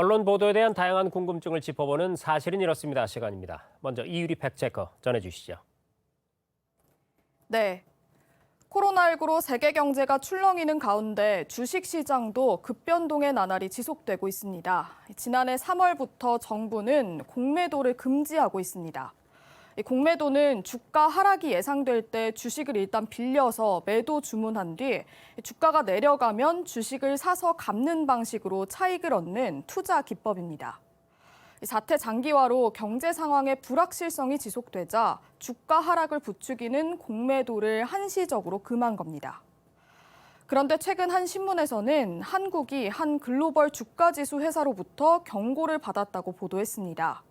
언론 보도에 대한 다양한 궁금증을 짚어보는 사실은 이렇습니다 시간입니다. 먼저 이유리 팩체커 전해주시죠. 네. 코로나19로 세계 경제가 출렁이는 가운데 주식 시장도 급변동의 나날이 지속되고 있습니다. 지난해 3월부터 정부는 공매도를 금지하고 있습니다. 이 공매도는 주가 하락이 예상될 때 주식을 일단 빌려서 매도 주문한 뒤 주가가 내려가면 주식을 사서 갚는 방식으로 차익을 얻는 투자 기법입니다. 이 사태 장기화로 경제 상황의 불확실성이 지속되자 주가 하락을 부추기는 공매도를 한시적으로 금한 겁니다. 그런데 최근 한 신문에서는 한국이 한 글로벌 주가 지수 회사로부터 경고를 받았다고 보도했습니다.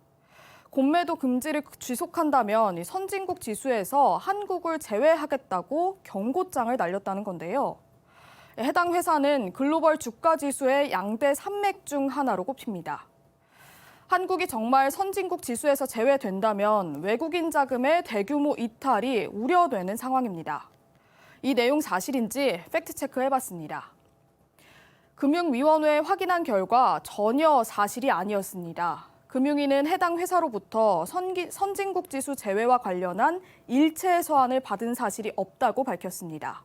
공매도 금지를 지속한다면 이 선진국 지수에서 한국을 제외하겠다고 경고장을 날렸다는 건데요. 해당 회사는 글로벌 주가 지수의 양대 산맥 중 하나로 꼽힙니다. 한국이 정말 선진국 지수에서 제외된다면 외국인 자금의 대규모 이탈이 우려되는 상황입니다. 이 내용 사실인지 팩트체크 해봤습니다. 금융위원회에 확인한 결과 전혀 사실이 아니었습니다. 금융위는 해당 회사로부터 선기, 선진국 지수 제외와 관련한 일체 서한을 받은 사실이 없다고 밝혔습니다.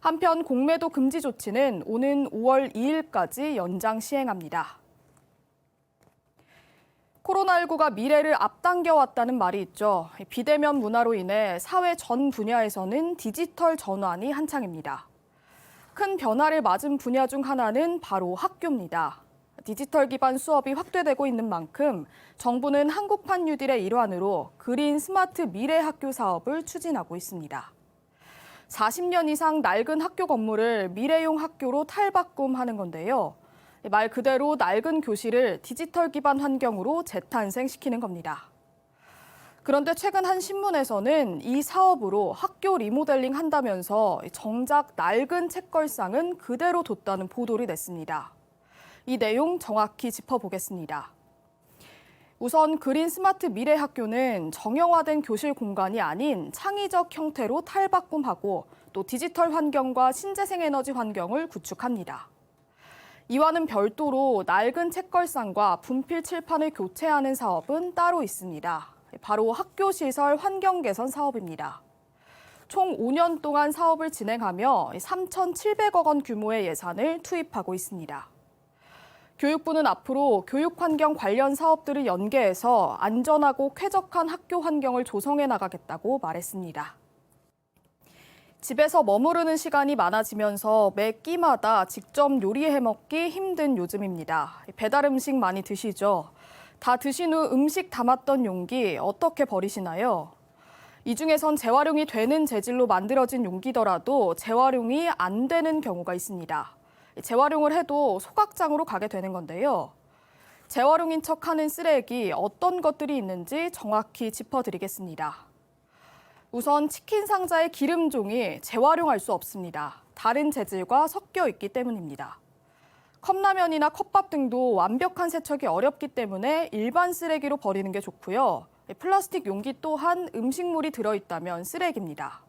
한편 공매도 금지 조치는 오는 5월 2일까지 연장 시행합니다. 코로나19가 미래를 앞당겨 왔다는 말이 있죠. 비대면 문화로 인해 사회 전 분야에서는 디지털 전환이 한창입니다. 큰 변화를 맞은 분야 중 하나는 바로 학교입니다. 디지털 기반 수업이 확대되고 있는 만큼 정부는 한국판 뉴딜의 일환으로 그린 스마트 미래 학교 사업을 추진하고 있습니다. 40년 이상 낡은 학교 건물을 미래용 학교로 탈바꿈하는 건데요. 말 그대로 낡은 교실을 디지털 기반 환경으로 재탄생시키는 겁니다. 그런데 최근 한 신문에서는 이 사업으로 학교 리모델링 한다면서 정작 낡은 책걸상은 그대로 뒀다는 보도를 냈습니다. 이 내용 정확히 짚어보겠습니다. 우선 그린 스마트 미래 학교는 정형화된 교실 공간이 아닌 창의적 형태로 탈바꿈하고 또 디지털 환경과 신재생 에너지 환경을 구축합니다. 이와는 별도로 낡은 책걸상과 분필 칠판을 교체하는 사업은 따로 있습니다. 바로 학교 시설 환경 개선 사업입니다. 총 5년 동안 사업을 진행하며 3,700억 원 규모의 예산을 투입하고 있습니다. 교육부는 앞으로 교육 환경 관련 사업들을 연계해서 안전하고 쾌적한 학교 환경을 조성해 나가겠다고 말했습니다. 집에서 머무르는 시간이 많아지면서 매 끼마다 직접 요리해 먹기 힘든 요즘입니다. 배달 음식 많이 드시죠? 다 드신 후 음식 담았던 용기 어떻게 버리시나요? 이 중에선 재활용이 되는 재질로 만들어진 용기더라도 재활용이 안 되는 경우가 있습니다. 재활용을 해도 소각장으로 가게 되는 건데요. 재활용인 척하는 쓰레기 어떤 것들이 있는지 정확히 짚어드리겠습니다. 우선 치킨 상자의 기름 종이 재활용할 수 없습니다. 다른 재질과 섞여 있기 때문입니다. 컵라면이나 컵밥 등도 완벽한 세척이 어렵기 때문에 일반 쓰레기로 버리는 게 좋고요. 플라스틱 용기 또한 음식물이 들어있다면 쓰레기입니다.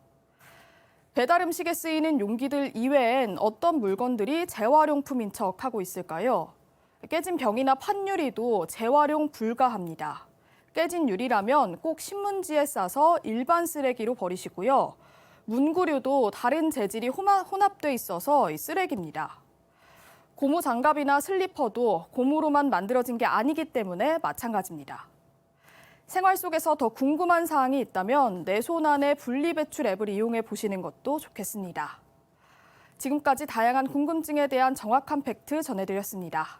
배달 음식에 쓰이는 용기들 이외엔 어떤 물건들이 재활용품인 척 하고 있을까요? 깨진 병이나 판유리도 재활용 불가합니다. 깨진 유리라면 꼭 신문지에 싸서 일반 쓰레기로 버리시고요. 문구류도 다른 재질이 혼합돼 있어서 쓰레기입니다. 고무 장갑이나 슬리퍼도 고무로만 만들어진 게 아니기 때문에 마찬가지입니다. 생활 속에서 더 궁금한 사항이 있다면 내 손 안에 분리배출 앱을 이용해 보시는 것도 좋겠습니다. 지금까지 다양한 궁금증에 대한 정확한 팩트 전해드렸습니다.